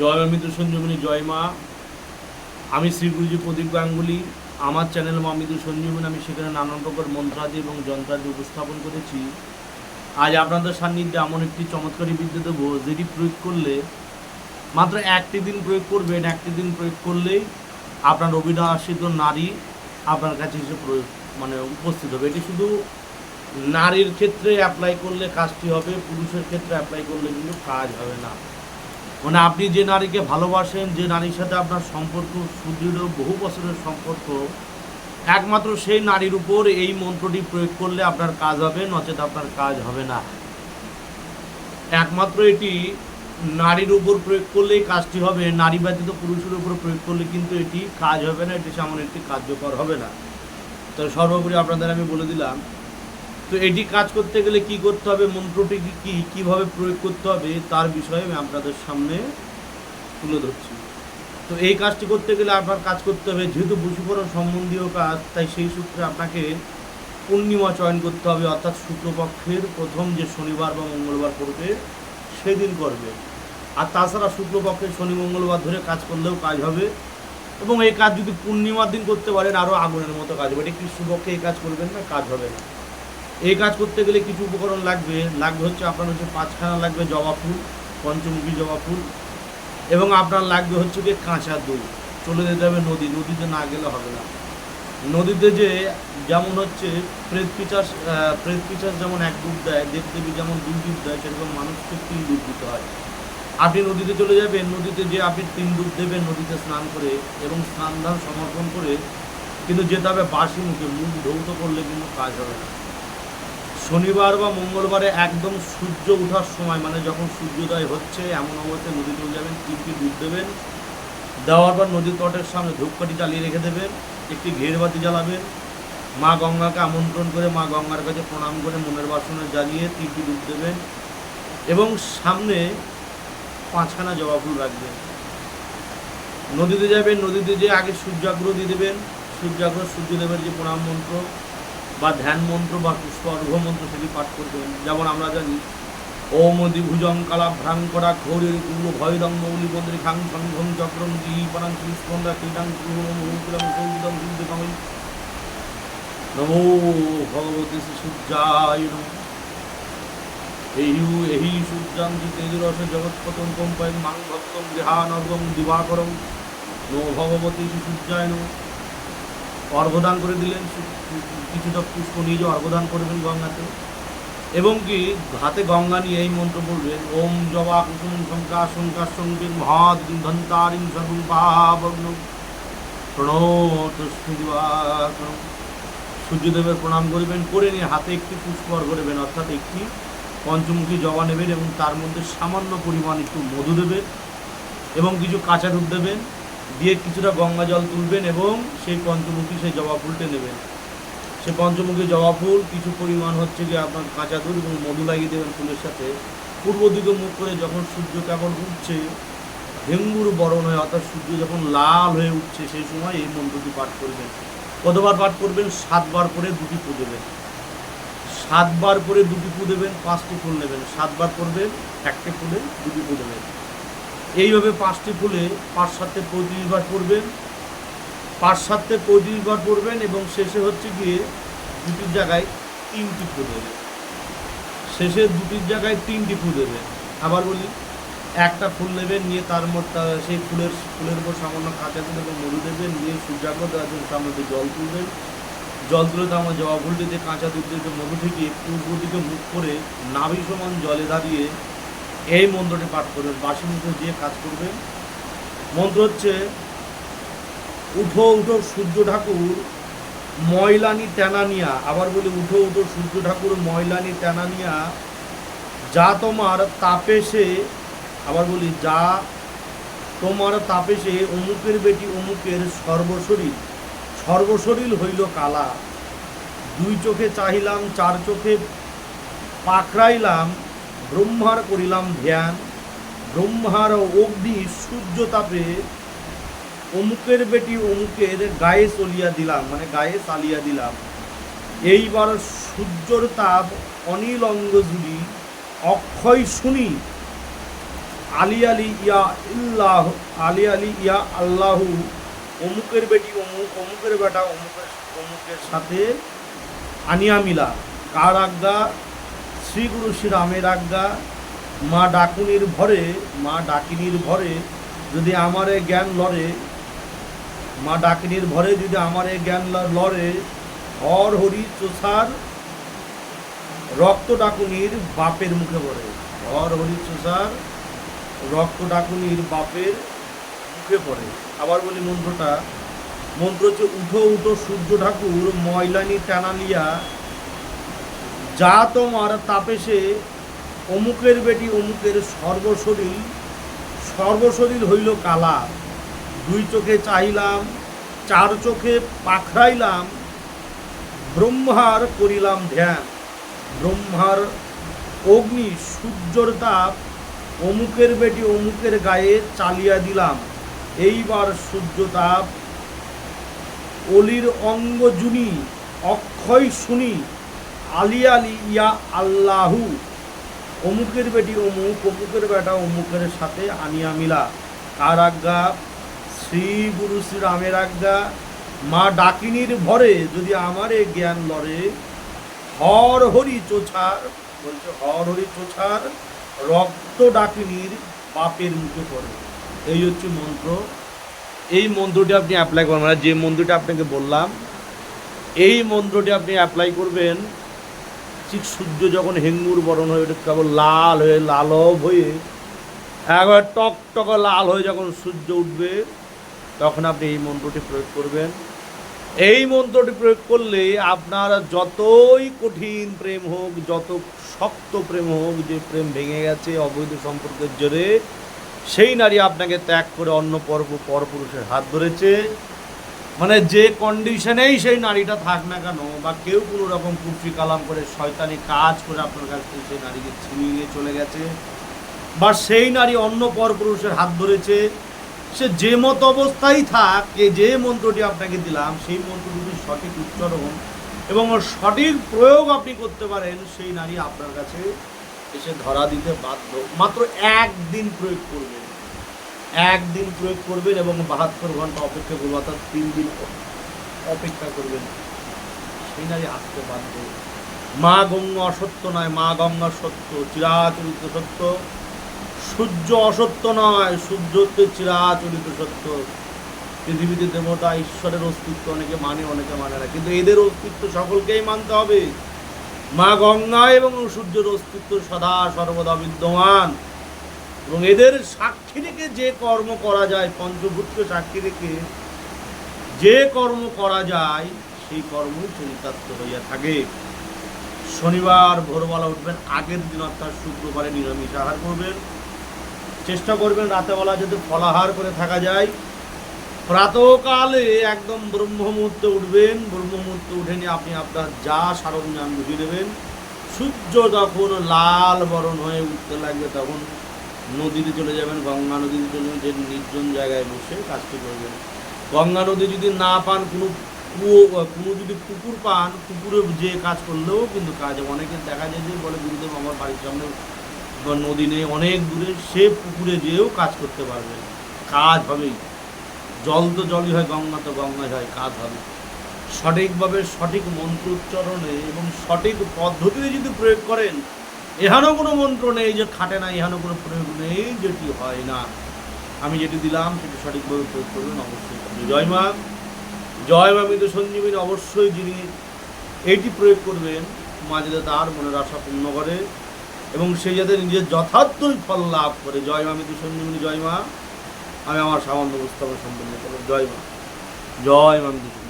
জয় মৃত্যু সঞ্জীবনী, জয় মা। আমি শ্রী গুরুজি প্রদীপ গাঙ্গুলি। আমার চ্যানেল মা মৃত্যু সঞ্জীবনী, আমি সেখানে নানান প্রকার মন্ত্রাদি এবং যন্ত্রাদি উপস্থাপন করেছি। আজ আপনাদের সান্নিধ্যে এমন একটি চমৎকারী বিদ্যা দেবো যেটি প্রয়োগ করলে, মাত্র একটি দিন প্রয়োগ করবেন, একটি দিন প্রয়োগ করলেই আপনার অভিলাষিত নারী আপনার কাছে এসে প্রয়োগ মানে উপস্থিত হবে। এটি শুধু নারীর ক্ষেত্রে অ্যাপ্লাই করলে কাজটি হবে, পুরুষের ক্ষেত্রে অ্যাপ্লাই করলে কিন্তু কাজ হবে না। মানে আপনি যে নারীকে ভালোবাসেন, যে নারীর সাথে আপনার সম্পর্ক সুদৃঢ়, বহু বছরের সম্পর্ক, একমাত্র সেই নারীর উপর এই মন্ত্রটি প্রয়োগ করলে আপনার কাজ হবে, নচেত আপনার কাজ হবে না। একমাত্র এটি নারীর উপর প্রয়োগ করলেই কাজটি হবে, নারী ব্যতীত পুরুষের উপর প্রয়োগ করলে কিন্তু এটি কাজ হবে না, এটি সেমন একটি কার্যকর হবে না। তো সর্বোপরি আপনাদের আমি বলে দিলাম তো এটি কাজ করতে গেলে কি করতে হবে? মন্ত্রটি কি কীভাবে প্রয়োগ করতে হবে? তার বিষয়ে আমি আপনাদের সামনে তুলে ধরছি। তো এই কাজটি করতে গেলে আপনার কাজ করতে হবে। যেহেতু বশীকরণ সম্বন্ধীয় কাজ, তাই সেই সূত্রে আপনাকে পূর্ণিমা চয়ন করতে হবে। অর্থাৎ শুক্লপক্ষের প্রথম যে শনিবার বা মঙ্গলবার পড়বে, সেদিন করবে। আর তাছাড়া শুক্লপক্ষের শনি, মঙ্গলবার ধরে কাজ করলেও কাজ হবে। এবং এই কাজ যদি পূর্ণিমার দিন করতে পারেন, আরও আগুনের মতো কাজ হবে। এটি কৃষ্ণপক্ষে এই কাজ করবেন না, কাজ হবে না। এই কাজ করতে গেলে কিছু উপকরণ লাগবে। লাগবে হচ্ছে আপনার হচ্ছে পাঁচখানা লাগবে জবা ফুল, পঞ্চমুখী জবা ফুল এবং আপনার লাগবে হচ্ছে গিয়ে কাঁচা দই। চলে যেতে হবে নদী, নদীতে না গেলে হবে না। নদীতে যে যেমন হচ্ছে প্রেত পিচাস প্রেত পিচাস যেমন এক ডুব দেয় দেবদেবী যেমন দুই ডুব দেয়, সেরকম মানুষকে তিন ডুব দিতে হয়। আপনি নদীতে চলে যাবেন, নদীতে যে আপনি তিন ডুব দেবেন নদীতে স্নান করে এবং স্নান ধান সমর্পণ করে, কিন্তু যেতে হবে বাসি মুখে। মুখ ধৌত করলে কিন্তু কাজ হবে না। শনিবার বা মঙ্গলবারে একদম সূর্য ওঠার সময় মানে যখন সূর্যোদয় হচ্ছে, এমন অবস্থায় নদী চলে যাবেন, তিনটি দুধ দেবেন। দেওয়ার পর নদীর তটের সামনে ধূপকাঠি জ্বালিয়ে রেখে দেবেন, একটি ঘেরবাতি জ্বালাবেন। মা গঙ্গাকে আমন্ত্রণ করে মা গঙ্গার কাছে প্রণাম করে মনের বাসনে জ্বালিয়ে তিনটি দুধ দেবেন এবং সামনে পাঁচখানা জবা ফুল রাখবেন। নদীতে যাবেন, নদীতে যেয়ে আগে সূর্যাগ্রহ দিয়ে দেবেন। সূর্যাগ্রহ, সূর্যদেবের যে প্রণাম মন্ত্র বা ধ্যান মন্ত্র বা পুষ্প অর্ঘ মন্ত্র সেটি পাঠ করবেন যেমন আমরা জানি, ওম দ্বিভুজং কালাভ্রাং করা ঘৌরের কুল ভয়দং মৌলি বন্দ্রী খাং সংঘং চক্রং জি পরাং শ্রীস্পন্দা ক্রীড়াং কুলং সৌদং সূর্যকামী নমো ভগবতী সূর্যায় নমঃ। এহিউ এহি সূর্যাং জি তেজরস জগৎপতং কম্পায় মাং ভক্তং গৃহানর্গং দিবাকরং। নমো ভগবতী সূর্যায় নমঃ। অর্ঘদান করে দিলেন কিছুটা পুষ্প নিয়ে যে অর্ঘদান করবেন গঙ্গাতে। এবং কি, হাতে গঙ্গা নিয়ে এই মন্ত্র বলবেন ওম জবা কুসুম শঙ্কা শঙ্কা সঙ্গীন মহাদ ধন্তারিং সূর্যদেবের প্রণাম করবেন, করে নিয়ে হাতে একটি পুষ্প অর্ঘ দেবেন, অর্থাৎ একটি পঞ্চমুখী জবা নেবেন এবং তার মধ্যে সামান্য পরিমাণ একটু মধু দেবেন এবং কিছু কাঁচা দুধ দেবেন। দিয়ে কিছুটা গঙ্গা জল তুলবেন এবং সেই পঞ্চমুখী সেই জবা ফুলটা নেবেন। সে পঞ্চমুখী জবা ফুল কিছু পরিমাণ হচ্ছে গিয়ে আপনার কাঁচা দুধ এবং মধু লাগিয়ে দেবেন ফুলের সাথে। পূর্ব দিকে মুখ করে যখন সূর্য কেবল উঠছে, ভেঙ্গুর বরণ হয়ে, অর্থাৎ সূর্য যখন লাল হয়ে উঠছে, সেই সময় এই মন্ত্রটি পাঠ করবেন। কতবার পাঠ করবেন? সাতবার করে দুটি পু দেবেন। সাতবার করে দুটি পু দেবেন, পাঁচটি ফুল নেবেন। সাতবার করবেন, একটি ফুলে দুটি পু দেবেন। এইভাবে পাঁচটি ফুলে পাঁচ সাতটে পঁয়ত্রিশ বার পড়বেন পাঁচ সাতটে পঁয়ত্রিশ বার পড়বেন এবং শেষে হচ্ছে গিয়ে দুটির জায়গায় তিনটি ফু দেবেন। শেষে দুটির জায়গায় তিনটি ফু দেবেন। আবার বলি, একটা ফুল নেবেন, নিয়ে তার মধ্যে সেই ফুলের ফুলের উপর সামান্য কাঁচা তুলে এবং মধু দেবেন, নিয়ে সূর্যাগ্র দেওয়ার জন্য সামনে দিয়ে জল তুলবেন। জল তুলে তো আমার জবা ফুলটিতে কাঁচা দুধ দিয়ে মধু থেকে পূর্ব দিকে মুখ করে নাভি সমান জলে দাঁড়িয়ে এই মন্ত্রটি পাঠ করবেন বাসি মুখে দিয়ে কাজ করবেন। মন্ত্র হচ্ছে, উঠো উঠো সূর্য ঠাকুর, ময়লানি টেনানিয়া আবার বলি, উঠো উঠো সূর্য ঠাকুর, ময়লানি টেনানিয়া যা তোমার তাপেশে, আবার বলি, যা তোমার তাপেশে অমুকের বেটি অমুকের সর্বশরীর সর্বশরীর হইল কালা। দুই চোখে চাহিলাম, চার চোখে পাকড়াইলাম ব্রহ্মার করিলাম ধ্যান, ব্রহ্মার অগ্নি সূর্য তাপে অমুকের বেটি অমুকের গায়ে চলিয়া দিলাম মানে গায়ে চালিয়া দিলাম। এইবার সূর্যর তাপ অনিল অঙ্গ জুড়ি অক্ষয় শুনি, আলি আলি ইয়া ইল্লাহ, আলী আলী ইয়া আল্লাহু, অমুকের বেটি অমুক, অমুকের বেটা অমুকের অমুকের সাথে আনিয়া মিলা। কার আজ্ঞা শ্রী শ্রীরামের আজ্ঞা, মা ডাকুনির ভরে, মা ডাকিনীর ভরে যদি আমারে জ্ঞান লড়ে মা ডাকিনীর ভরে যদি আমারে জ্ঞান লড়ে হর হরি চোষার রক্ত ডাকুনির বাপের মুখে পড়ে হর হরি চোষার রক্ত ডাকুনির বাপের মুখে পড়ে আবার বলি মন্ত্রটা, মন্ত্র হচ্ছে, উঠো উঠো সূর্য ঠাকুর, ময়লানি টানালিয়া যা তোমার তাপেসে অমুকের বেটি অমুকের সর্বশরীর সর্বশরীর হইল কালা। দুই চোখে চাহিলাম, চার চোখে পাখরাইলাম ব্রহ্মার করিলাম ধ্যান। ব্রহ্মার অগ্নি সূর্যর তাপ অমুকের বেটি অমুকের গায়ে চালিয়া দিলাম। এইবার সূর্য তাপ, অলির অঙ্গ জুনি, অক্ষয় শুনি আলি আলি ইয়া আল্লাহু, অমুকের বেটি অমুক, অমুকের বেটা অমুকের সাথে আনিয়া মিলা কার আজ্ঞা? শ্রী গুরু শ্রীরামের আজ্ঞা। মা ডাকিনীর ভরে যদি আমারে জ্ঞান লড়ে হর হরি চোছার, বলছে হর হরি চোছার, রক্ত ডাকিনীর পাপের মুখে পড়ে। এই হচ্ছে মন্ত্র। এই মন্ত্রটি আপনি অ্যাপ্লাই করবেন মানে যে মন্ত্রটি আপনাকে বললাম, এই মন্ত্রটি আপনি অ্যাপ্লাই করবেন ঠিক সূর্য যখন হেঙ্গুর বরণ হয়ে ওঠে কেবল লাল হয়ে, লালব হয়ে, একবার টক টক লাল হয়ে যখন সূর্য উঠবে, তখন আপনি এই মন্ত্রটি প্রয়োগ করবেন। এই মন্ত্রটি প্রয়োগ করলে আপনার যতই কঠিন প্রেম হোক, যত শক্ত প্রেম হোক, যে প্রেম ভেঙে গেছে অবৈধ সম্পর্কের জোরে, সেই নারী আপনাকে ত্যাগ করে অন্য পর্ব পরপুরুষের হাত ধরেছে। মানে যে কন্ডিশনেই সেই নারীটা থাক না কেন, বা কেউ কোনো রকম কুফরি কালাম করে শয়তানি কাজ করে আপনার কাছ থেকে সেই নারীকে ছিনিয়ে নিয়ে চলে গেছে, বা সেই নারী অন্য পরপুরুষের হাত ধরেছে, সে যে মত অবস্থায় থাক এ যে মন্ত্রটি আপনাকে দিলাম, সেই মন্ত্রটি সঠিক উচ্চারণ এবং সঠিক প্রয়োগ আপনি করতে পারেন, সেই নারী আপনার কাছে এসে ধরা দিতে বাধ্য। মাত্র একদিন প্রয়োগ করবেন একদিন প্রয়োগ করবেন এবং বাহাত্তর ঘণ্টা অপেক্ষা করবেন, অর্থাৎ তিন দিন অপেক্ষা করবেন। সেই নারী আসতে বাধ্য। মা গঙ্গা অসত্য নয়, মা গঙ্গা সত্য, চিরাচরিত সত্য। সূর্য অসত্য নয়, সূর্য হচ্ছে চিরাচরিত সত্য। পৃথিবীতে দেবতা, ঈশ্বরের অস্তিত্ব অনেকে মানে অনেকে মানে না। কিন্তু এদের অস্তিত্ব সকলকেই মানতে হবে। মা গঙ্গা এবং সূর্যের অস্তিত্ব সদা সর্বদা বিদ্যমান। এবং এদের সাক্ষী রেখে যে কর্ম করা যায় পঞ্চভূতকে সাক্ষী রেখে যে কর্ম করা যায়, সেই কর্ম চরিতার্থ হইয়া থাকে। শনিবার ভোরবেলা উঠবেন, আগের দিন অর্থাৎ শুক্রবারে নিরামিষ আহার করবেন। চেষ্টা করবেন রাতেবেলা যদি ফলাহার করে থাকা যায়। প্রাতকালে একদম ব্রহ্ম মুহূর্তে উঠবেন, ব্রহ্ম মুহূর্তে উঠে নিয়ে আপনি আপনার যা সরঞ্জাম বুঝিয়ে নেবেন, সূর্য যখন লাল বরণ হয়ে উঠতে লাগবে তখন নদীতে চলে যাবেন, গঙ্গা নদীতে চলে যাবেন, যে নির্জন জায়গায় বসে কাজটি করবেন। গঙ্গা নদী যদি না পান, কোনো কুয়ো কোনো যদি পুকুর পান, পুকুরে যে কাজ করলেও কিন্তু কাজ অনেকে দেখা যায় যে বলে, গুরুদেব, আমার বাড়ির সামনে নদী নেই, অনেক দূরে সে পুকুরে যেয়েও কাজ করতে পারবে। কাজ হবেই। জল তো জলই হয়, গঙ্গা তো গঙ্গায় হয়, কাজ হবে। সঠিকভাবে সঠিক মন্ত্র উচ্চারণে এবং সঠিক পদ্ধতিতে যদি প্রয়োগ করেন এহানো কোনো মন্ত্র নেই যে খাটে না এহানো কোনো প্রয়োগ নেই যেটি হয় না। আমি যেটি দিলাম, সেটি সঠিকভাবে প্রয়োগ করবেন অবশ্যই। জয় মা জয় মা মৃত সঞ্জীবিনী, অবশ্যই যিনি এইটি প্রয়োগ করবেন, মা যাতে তার মনের আশা পূর্ণ করে এবং সে যাতে নিজের যথার্থই ফল লাভ করে। জয় মা মৃত সঞ্জীবিনী, জয় মা। আমি আমার সামান্য উপস্থাপন সম্পন্ন করব জয় মা। জয় মা মৃত।